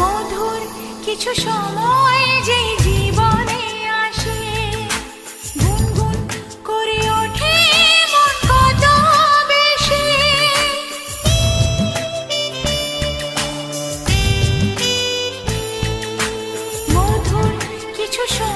মধুর কিছু সময় যে জীবনে আসে। গুনগুন করে ওঠে মন কত বেশি। মধুর কিছু সময়